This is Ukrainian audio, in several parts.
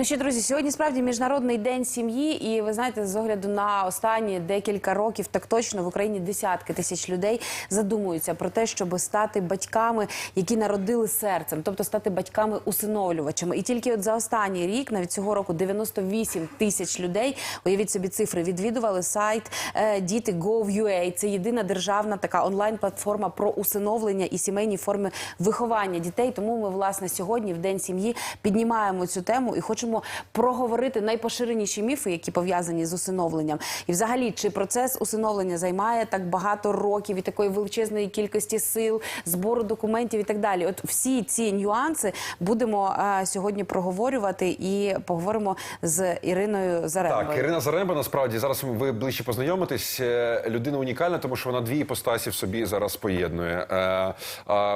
Ну що, друзі, сьогодні справді міжнародний день сім'ї, і ви знаєте, з огляду на останні декілька років, так точно в Україні десятки тисяч людей задумуються про те, щоб стати батьками, які народили серцем, тобто стати батьками усиновлювачами. І тільки от за останній рік, навіть цього року, 98 тисяч людей, уявіть собі цифри, відвідували сайт е, діти Gov.ua. Це єдина державна така онлайн-платформа про усиновлення і сімейні форми виховання дітей. Тому ми, власне, сьогодні, в день сім'ї, піднімаємо цю тему і хочемо проговорити найпоширеніші міфи, які пов'язані з усиновленням. І, взагалі, чи процес усиновлення займає так багато років і такої величезної кількості сил, збору документів і так далі. От всі ці нюанси будемо е, сьогодні проговорювати і поговоримо з Іриною Зарембою. Так, Ірина Заремба, насправді зараз ви ближче познайомитесь. Е, Людина унікальна, тому що вона дві іпостасі в собі зараз поєднує. Е,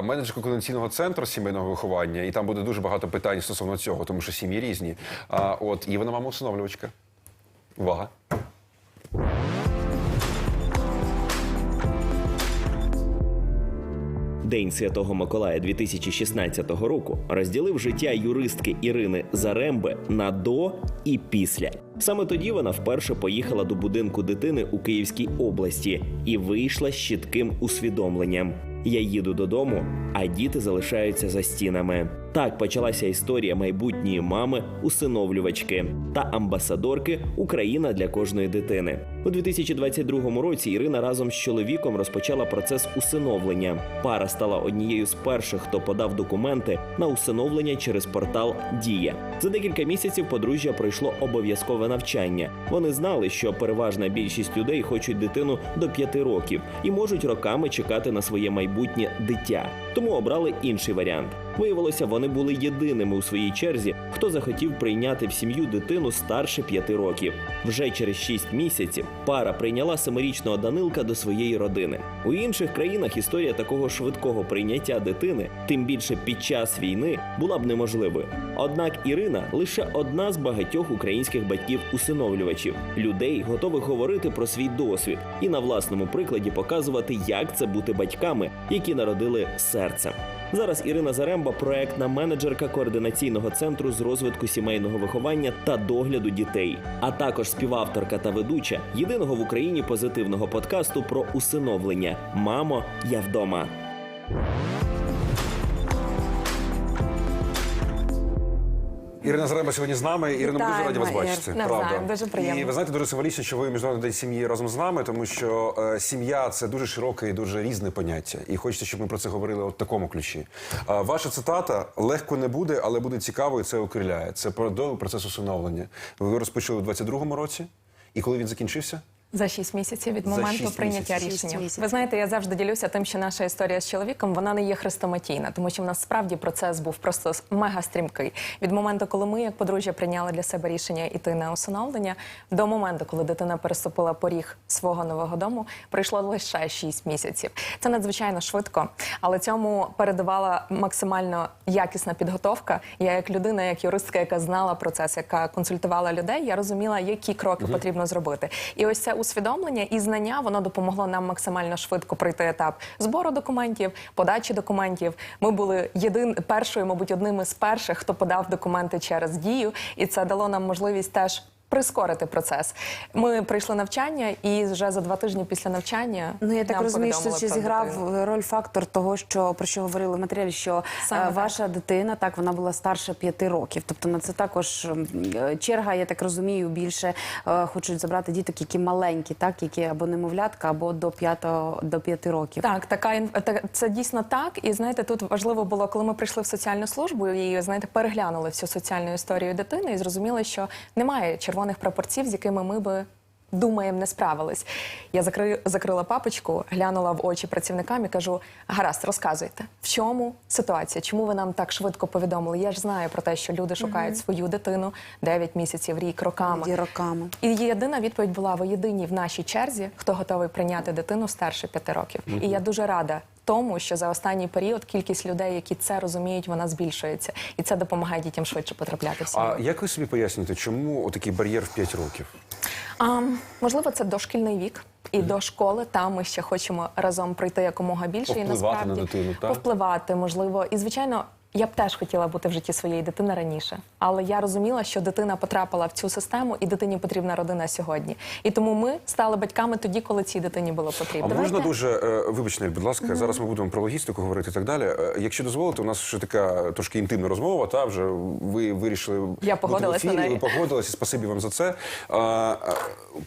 Менеджерка координаційного центру сімейного виховання, і там буде дуже багато питань стосовно цього, тому що сім'ї різні. А от і вона мама усиновлювачка. Увага. День Святого Миколая 2016 року розділив життя юристки Ірини Заремби на до і після. Саме тоді вона вперше поїхала до будинку дитини у Київській області і вийшла з чітким усвідомленням. Я їду додому, а діти залишаються за стінами. Так почалася історія майбутньої мами, усиновлювачки та амбасадорки Україна для кожної дитини. У 2022 році Ірина разом з чоловіком розпочала процес усиновлення. Пара стала однією з перших, хто подав документи на усиновлення через портал Дія. За декілька місяців подружжя пройшло обов'язкове навчання. Вони знали, що переважна більшість людей хочуть дитину до п'яти років і можуть роками чекати на своє майбутнє дитя. Тому обрали інший варіант. Виявилося, вони були єдиними у своїй черзі, хто захотів прийняти в сім'ю дитину старше п'яти років. Вже через шість місяців пара прийняла семирічного Данилка до своєї родини. У інших країнах історія такого швидкого прийняття дитини, тим більше під час війни, була б неможливою. Однак Ірина лише одна з багатьох українських батьків-усиновлювачів, людей, готових говорити про свій досвід і на власному прикладі показувати, як це бути батьками, які народили серцем. Зараз Ірина Заремба проектна менеджерка координаційного центру з розвитку сімейного виховання та догляду дітей, а також співавторка та ведуча єдиного в Україні позитивного подкасту про усиновлення Мамо, я вдома. Ірина Зареба сьогодні з нами. Ірина, ми дуже раді вас бачити. Правда. дуже приємно. І ви знаєте, дуже символічно, що ви міжнародний день сім'ї разом з нами, тому що е, сім'я це дуже широке і дуже різне поняття. І хочеться, щоб ми про це говорили от в такому ключі. Е, ваша цитата легко не буде, але буде цікаво, і це окриляє. Це про до процес усиновлення. Ви розпочали у 22-му році, і коли він закінчився? За шість місяців від За моменту шість прийняття місяців. рішення. Шість місяців. Ви знаєте, я завжди ділюся тим, що наша історія з чоловіком вона не є хрестоматійна, тому що в нас справді процес був просто мега стрімкий. Від моменту, коли ми, як подружжя, прийняли для себе рішення йти на усиновлення, до моменту, коли дитина переступила поріг свого нового дому, пройшло лише шість місяців. Це надзвичайно швидко, але цьому передавала максимально якісна підготовка. Я, як людина, як юристка, яка знала процес, яка консультувала людей, я розуміла, які кроки потрібно зробити. І ось це усвідомлення і знання воно допомогло нам максимально швидко пройти етап збору документів, подачі документів. Ми були єдин першою, мабуть, одним із перших, хто подав документи через дію, і це дало нам можливість теж. Прискорити процес. Ми прийшли навчання, і вже за два тижні після навчання Ну я так розумію, що повідомили зіграв дитину. роль фактор того, що про що говорили в матеріалі, що Саме е, так. ваша дитина так вона була старше п'яти років. Тобто на це також е, черга, я так розумію, більше е, хочуть забрати діток, які маленькі, так які або немовлятка, або до п'ятого до п'яти років. Так, така це дійсно так. І знаєте, тут важливо було, коли ми прийшли в соціальну службу і знаєте, переглянули всю соціальну історію дитини і зрозуміли, що немає червоних прапорців, з якими ми би. Думаємо, не справились. Я закри... закрила папочку, глянула в очі працівникам і кажу: гаразд, розказуйте, в чому ситуація? Чому ви нам так швидко повідомили? Я ж знаю про те, що люди шукають свою дитину 9 місяців, рік, роками. Роками. І єдина відповідь була: ви єдині в нашій черзі, хто готовий прийняти дитину старше п'яти років. І я дуже рада тому, що за останній період кількість людей, які це розуміють, вона збільшується, і це допомагає дітям швидше потрапляти в сім'ю. А як ви собі пояснюєте, чому такий бар'єр в 5 років? А, можливо, це дошкільний вік. І до школи там ми ще хочемо разом пройти якомога більше і насправді на дитину, так? повпливати, можливо. І звичайно, я б теж хотіла бути в житті своєї дитини раніше, але я розуміла, що дитина потрапила в цю систему, і дитині потрібна родина сьогодні. І тому ми стали батьками тоді, коли цій дитині було А потрібно. можна дуже е, вибачте, будь ласка, зараз ми будемо про логістику говорити і так далі. Е, Якщо дозволите, у нас ще така трошки інтимна розмова. Та вже ви вирішили Я бути погодилась на неї. Ви погодилися. Спасибі вам за це. А, а,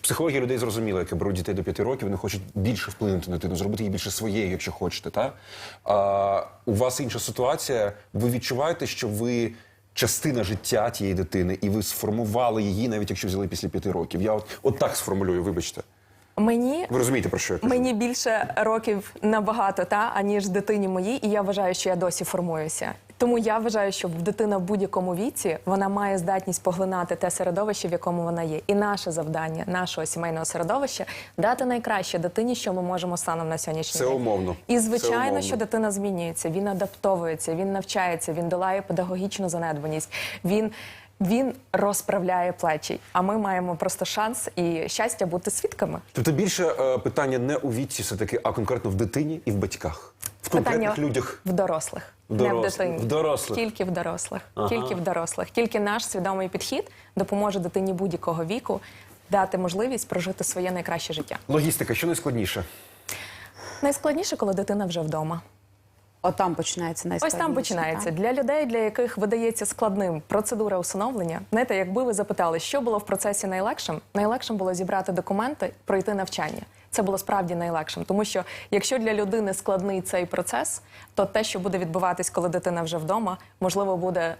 психологія людей зрозуміла, які беруть дітей до 5 років. Вони хочуть більше вплинути на дитину, зробити її більше своєю, якщо хочете. Та а, у вас інша ситуація. Ви відчуваєте, що ви. Частина життя тієї дитини, і ви сформували її, навіть якщо взяли після п'яти років. Я от, от так сформулюю, вибачте. Мені Ви розумієте, про що я кажу? Мені більше років набагато та аніж дитині моїй, і я вважаю, що я досі формуюся. Тому я вважаю, що дитина в будь-якому віці вона має здатність поглинати те середовище, в якому вона є. І наше завдання, нашого сімейного середовища дати найкраще дитині, що ми можемо станом на сьогоднішній Це день. умовно. І Це звичайно, умовно. що дитина змінюється, він адаптовується, він навчається, він долає педагогічну занедбаність. Він він розправляє плечі. А ми маємо просто шанс і щастя бути свідками. Тобто більше е, питання не у віці, все таки, а конкретно в дитині і в батьках, в конкретних Питання людях. в дорослих, В не в дорослих. дитині. В дорослих. Тільки в дорослих. Ага. Тільки в дорослих. Тільки наш свідомий підхід допоможе дитині будь-якого віку дати можливість прожити своє найкраще життя. Логістика, що найскладніше? Найскладніше, коли дитина вже вдома. От там починається Ось там починається так? для людей, для яких видається складним процедура усиновлення. Знаєте, якби ви запитали, що було в процесі найлегшим, найлегшим було зібрати документи, пройти навчання. Це було справді найлегшим, тому що якщо для людини складний цей процес, то те, що буде відбуватись, коли дитина вже вдома, можливо, буде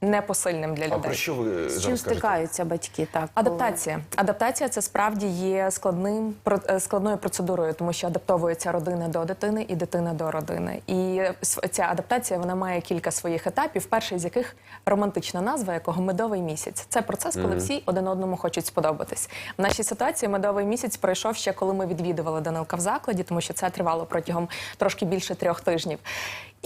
непосильним для А людей. про що ви З чим зараз кажете? стикаються батьки? Так, Адаптація. Адаптація це справді є складним про- е, складною процедурою, тому що адаптовується родина до дитини і дитина до родини. І с- ця адаптація вона має кілька своїх етапів. Перший з яких романтична назва, якого медовий місяць. Це процес, коли всі один одному хочуть сподобатись. В нашій ситуації медовий місяць пройшов ще коли ми відвідували Данилка в закладі, тому що це тривало протягом трошки більше трьох тижнів.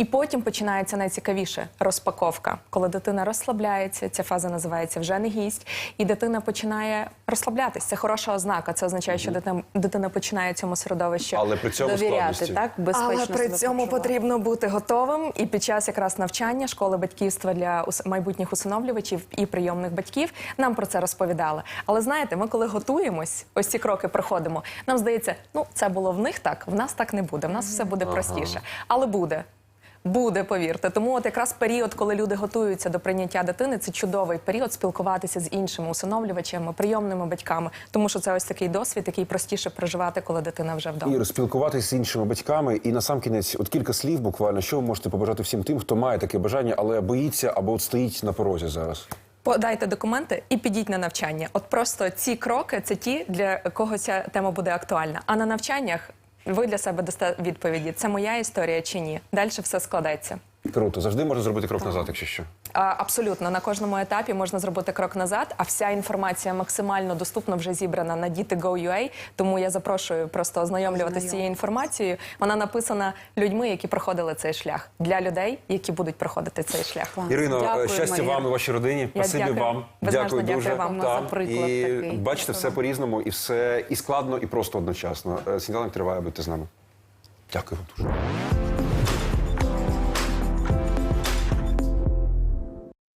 І потім починається найцікавіше розпаковка, коли дитина розслабляється. Ця фаза називається вже не гість, і дитина починає розслаблятись. Це хороша ознака. Це означає, що дитина, дитина починає цьому середовищі. Але при цьому довіряти, складності. так? Безпечно Але при цьому почувати. потрібно бути готовим і під час якраз навчання школи батьківства для майбутніх усиновлювачів і прийомних батьків нам про це розповідали. Але знаєте, ми коли готуємось, ось ці кроки проходимо. Нам здається, ну це було в них так, в нас так не буде. В нас все буде простіше, але буде. Буде, повірте. Тому от якраз період, коли люди готуються до прийняття дитини, це чудовий період спілкуватися з іншими усиновлювачами, прийомними батьками, тому що це ось такий досвід, який простіше проживати, коли дитина вже вдома. І розпілкуватися з іншими батьками. І на сам кінець, от кілька слів буквально, що ви можете побажати всім тим, хто має таке бажання, але боїться або от стоїть на порозі зараз. Подайте документи і підіть на навчання. От просто ці кроки це ті, для кого ця тема буде актуальна. А на навчаннях ви для себе дасте відповіді: це моя історія чи ні. Далі все складеться. Круто, завжди можна зробити крок назад, якщо що. А, Абсолютно на кожному етапі можна зробити крок назад, а вся інформація максимально доступно вже зібрана на діти.go.ua, Тому я запрошую просто ознайомлюватися з цією інформацією. Вона написана людьми, які проходили цей шлях для людей, які будуть проходити цей шлях. Клас. Ірино, Дякую, щастя Марія. вам і вашій родині. Я Спасибі дякую. вам. Безмежно дякую дякую дуже. вам за приклад і такий. бачите, все по-різному, і все і складно, і просто одночасно. Е, Сніданок триває, будьте з нами. Дякую вам дуже.